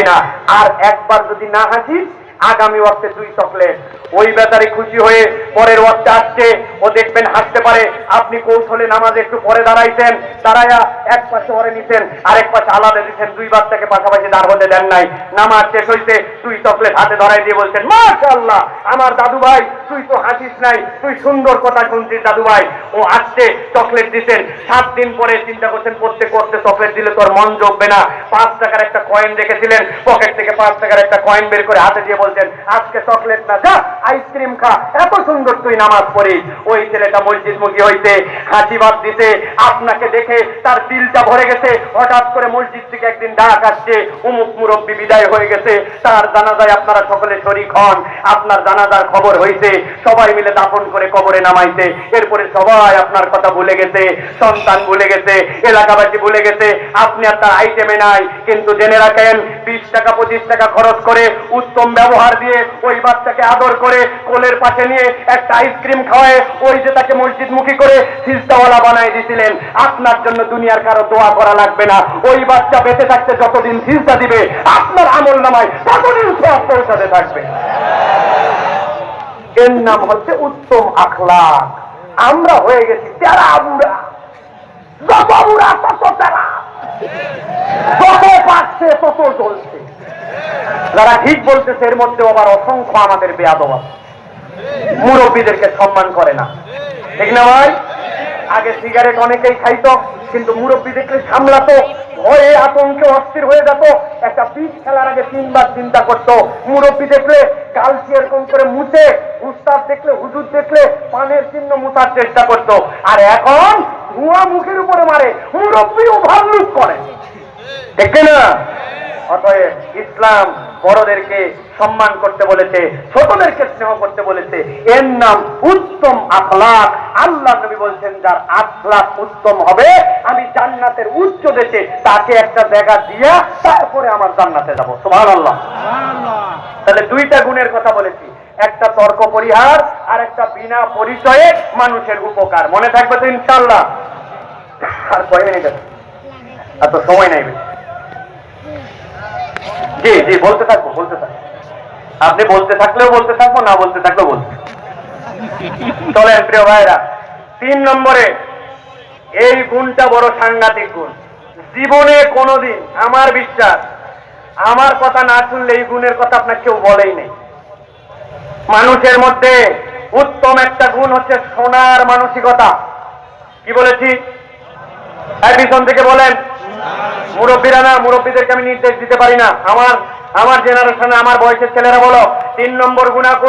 হাসবি না। আর একবার যদি না হাসিস, আগামী অর্থে দুই চকলেট। ওই বেতারে খুশি হয়ে পরের অর্থে আসছে ও দেখবেন হাসতে পারে। আপনি কৌশলে নামাজে একটু পরে দাঁড়াইছেন দাঁড়াইয়া এক পাশে পরে নিছেন, আরেক পাশে আলাদা দিচ্ছেন দুই বাচ্চাকে পাশাপাশি দাঁড় হতে দেন নাই। নামাজ শেষ হইতে দুই চকলেট হাতে ধরাই দিয়ে বলছেন, মাশাআল্লাহ, আমার দাদু ভাই, তুই তো হাসিস নাই, তুই সুন্দর কথা শুনছিস দাদু ভাই। ও আসছে চকলেট দিছেন, সাত দিন পরে চিন্তা করছেন করতে করতে চকলেট দিলে তোর মন জমবে না। পাঁচ টাকার একটা কয়েন রেখেছিলেন পকেট থেকে পাঁচ টাকার একটা কয়েন বের করে হাতে দিয়ে বলছেন, আজকে চকলেট না, যা আইসক্রিম খা, এত সুন্দর তুই নামাজ পড়িস। ওই ছেলেটা মসজিদ মুখী হইতে হাসিবাদ দিতে আপনাকে দেখে তার দিলটা ভরে গেছে। হঠাৎ করে মসজিদ থেকে একদিন ডাক আসছে, উমুক মুরব্বী বিদায় হয়ে গেছে। তার জানাজায় আপনারা সকলে শরিক হন, আপনার জানাজার খবর হইছে। সবাই মিলে দাফন করে কবরে নামাইছে। এরপরে সবাই আপনার কথা ভুলে গেছে, সন্তান ভুলে গেছে, এলাকাবাসী ভুলে গেছে। আপনি আর তার আইটেমে নাই, কিন্তু জেনে রাখেন, বিশ টাকা, পঁচিশ টাকা খরচ করে উত্তম ব্যবহার দিয়ে ওই বাচ্চাকে আদর করে কোলের পাশে নিয়ে একটা আইসক্রিম খাওয়ায় ওই যে তাকে মসজিদ মুখী করে সিজদাওয়ালা বানাই দিছিলেন, আপনার জন্য দুনিয়ার কারও দোয়া করা লাগবে না। ওই বাচ্চা বেঁচে থাকতে যতদিন সিজদা দিবে, আপনার আমল নামায় ততদিন সব পৌঁছাতে থাকবে। এর নাম হচ্ছে উত্তম আখলাক। আমরা হয়ে গেছি তেরা চলছে যারা। ঠিক বলতেছে, এর মধ্যে আবার অসংখ্য আমাদের বেয়াদব আছে। মুরব্বীদেরকে সম্মান করে না। ঠিক না ভাই? আগে সিগারেট অনেকেই খাইতো, কিন্তু মুরব্বী দেখলে সামলাতো, ভয়ে আতঙ্কে অস্থির হয়ে যেত। একটা পিচ খেলার আগে তিনবার চিন্তা করতো। মুরব্বী দেখলে কালচি এরকম করে মুছে, উস্তাদ দেখলে, হুজুর দেখলে পানের চিহ্ন মুছার চেষ্টা করতো। আর এখন ধোঁয়া মুখের উপরে মারে মুরব্বী ওভারলুক করে। ঠিক না? অতএব ইসলাম বড়দেরকে সম্মান করতে বলেছে ছোটদেরকে স্নেহ করতে বলেছে। এর নাম উত্তম আখলাক। আল্লাহ নবী বলছেন যার আখলাক উত্তম হবে আমি জান্নাতের উচ্চ দেশে তাকে একটা জায়গা দিয়া তারপরে আমার জান্নাতে যাব। সুবহানাল্লাহ। তাহলে দুইটা গুণের কথা বলেছি। একটা তর্ক পরিহার আর একটা বিনা পরিচয়ে মানুষের উপকার। মনে থাকবে তো ইনশাল্লাহ আর কয় মিনিট আছে? এত সময় নাই। বেশি জি জি, বলতে থাকব বলতে থাকব। আপনি বলতে থাকলেও বলতে থাকব, না বলতে থাকলেও বলতে চলেন, প্রিয় ভাইরা তিন নম্বরে, এই গুণটা বড় সাংঘাতিক গুণ। জীবনে কোনোদিন, আমার বিশ্বাস, আমার কথা না শুনলে এই গুণের কথা আপনার কেউ বলেই নেই। মানুষের মধ্যে উত্তম একটা গুণ হচ্ছে সোনার মানসিকতা। কি বলেছি? পিছন থেকে বলেন মুরব্বীরা না, মুরব্বীদেরকে আমি নির্দেশ দিতে পারি না। আমার আমার জেনারেশনে আমার বয়সের ছেলেরা বলো, তিন নম্বর গুণাগুণ